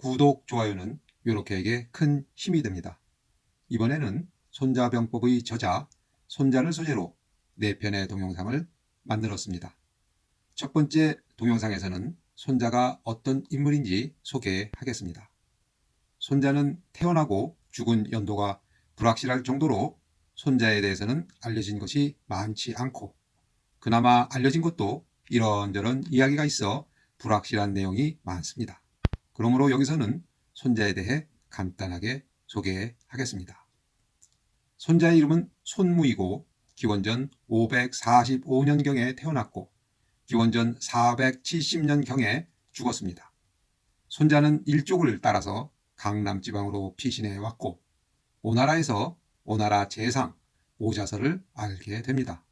구독, 좋아요는 요렇게에게 큰 힘이 됩니다. 이번에는 손자병법의 저자, 손자를 소재로 네 편의 동영상을 만들었습니다. 첫 번째 동영상에서는 손자가 어떤 인물인지 소개하겠습니다. 손자는 태어나고 죽은 연도가 불확실할 정도로 손자에 대해서는 알려진 것이 많지 않고 그나마 알려진 것도 이런저런 이야기가 있어 불확실한 내용이 많습니다. 그러므로 여기서는 손자에 대해 간단하게 소개하겠습니다. 손자의 이름은 손무이고 기원전 545년경에 태어났고 기원전 470년경에 죽었습니다. 손자는 일족을 따라서 강남 지방으로 피신해 왔고 오나라에서 오나라 재상 오자서를 알게 됩니다.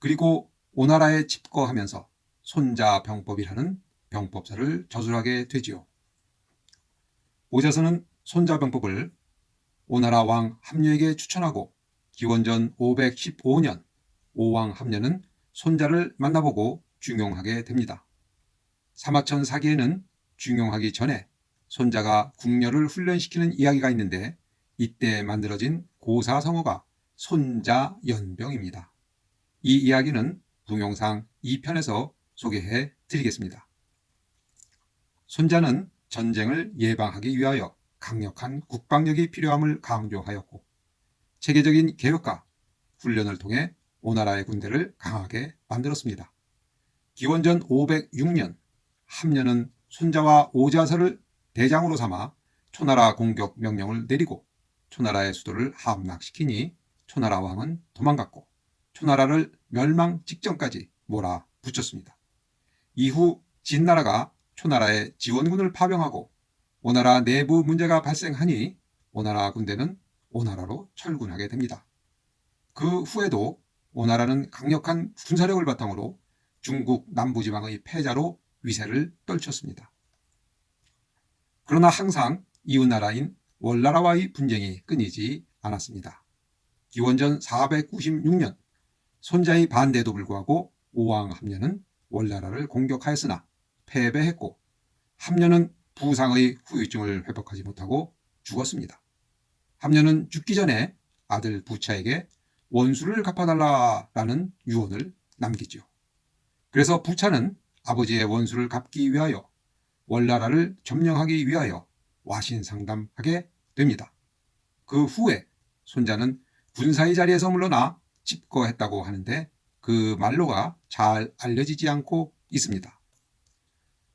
그리고 오나라에 집거하면서 손자병법이라는 병법서를 저술하게 되지요. 오자서는 손자병법을 오나라 왕 함녀에게 추천하고 기원전 515년 오왕 함녀는 손자를 만나보고 중용하게 됩니다. 사마천 사기에는 중용하기 전에 손자가 궁녀를 훈련시키는 이야기가 있는데 이때 만들어진 고사성어가 손자연병입니다. 이 이야기는 동영상 2편에서 소개해 드리겠습니다. 손자는 전쟁을 예방하기 위하여 강력한 국방력이 필요함을 강조하였고 체계적인 계획과 훈련을 통해 오나라의 군대를 강하게 만들었습니다. 기원전 506년 함녀는 손자와 오자서를 대장으로 삼아 초나라 공격 명령을 내리고 초나라의 수도를 함락시키니 초나라 왕은 도망갔고 초나라를 멸망 직전까지 몰아붙였습니다. 이후 진나라가 초나라에 지원군을 파병하고 오나라 내부 문제가 발생하니 오나라 군대는 오나라로 철군하게 됩니다. 그 후에도 오나라는 강력한 군사력을 바탕으로 중국 남부지방의 패자로 위세를 떨쳤습니다. 그러나 항상 이웃나라인 월나라와의 분쟁이 끊이지 않았습니다. 기원전 496년 손자의 반대에도 불구하고 오왕 함녀는 월나라를 공격하였으나 패배했고 함녀는 부상의 후유증을 회복하지 못하고 죽었습니다. 함녀는 죽기 전에 아들 부차에게 원수를 갚아달라라는 유언을 남기죠. 그래서 부차는 아버지의 원수를 갚기 위하여 월나라를 점령하기 위하여 와신 상담하게 됩니다. 그 후에 손자는 군사의 자리에서 물러나 집거했다고 하는데 그 말로가 잘 알려지지 않고 있습니다.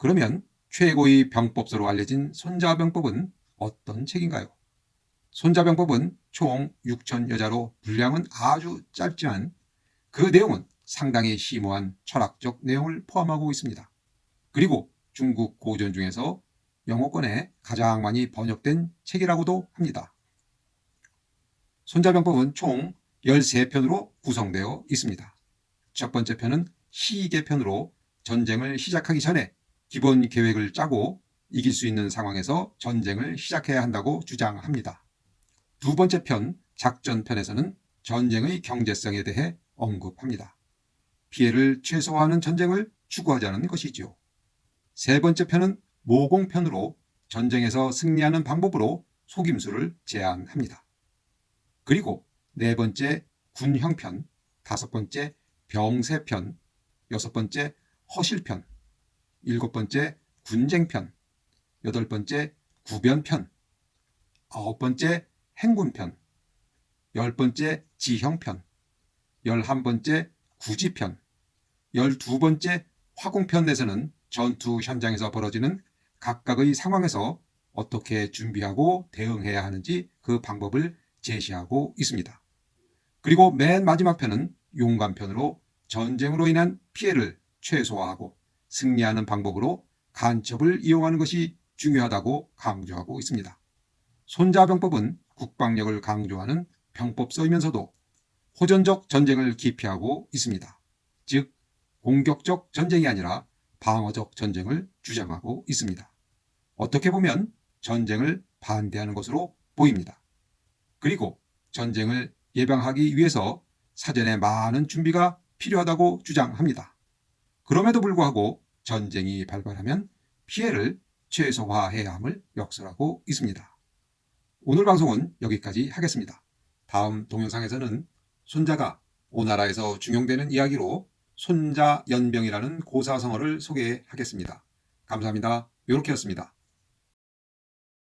그러면 최고의 병법서로 알려진 손자병법은 어떤 책인가요? 손자병법은 총 6천 여자로 분량은 아주 짧지만 그 내용은 상당히 심오한 철학적 내용을 포함하고 있습니다. 그리고 중국 고전 중에서 영어권에 가장 많이 번역된 책이라고도 합니다. 손자병법은 총 13편으로 구성되어 있습니다. 첫 번째 편은 시계편으로 전쟁을 시작하기 전에 기본 계획을 짜고 이길 수 있는 상황에서 전쟁을 시작해야 한다고 주장합니다. 두 번째 편, 작전편에서는 전쟁의 경제성에 대해 언급합니다. 피해를 최소화하는 전쟁을 추구하자는 것이지요. 세 번째 편은 모공편으로 전쟁에서 승리하는 방법으로 속임수를 제안합니다. 그리고 네 번째 군형편, 다섯 번째 병세편, 여섯 번째 허실편, 일곱 번째 군쟁편, 여덟 번째 구변편, 아홉 번째 행군편, 열 번째 지형편, 열한 번째 구지편, 열두 번째 화공편에서는 전투 현장에서 벌어지는 각각의 상황에서 어떻게 준비하고 대응해야 하는지 그 방법을 제시하고 있습니다. 그리고 맨 마지막 편은 용감편으로 전쟁으로 인한 피해를 최소화하고 승리하는 방법으로 간첩을 이용하는 것이 중요하다고 강조하고 있습니다. 손자병법은 국방력을 강조하는 병법서이면서도 호전적 전쟁을 기피하고 있습니다. 즉, 공격적 전쟁이 아니라 방어적 전쟁을 주장하고 있습니다. 어떻게 보면 전쟁을 반대하는 것으로 보입니다. 그리고 전쟁을 예방하기 위해서 사전에 많은 준비가 필요하다고 주장합니다. 그럼에도 불구하고 전쟁이 발발하면 피해를 최소화해야 함을 역설하고 있습니다. 오늘 방송은 여기까지 하겠습니다. 다음 동영상에서는 손자가 오나라에서 중용되는 이야기로 손자 연병이라는 고사성어를 소개하겠습니다. 감사합니다. 요렇게였습니다.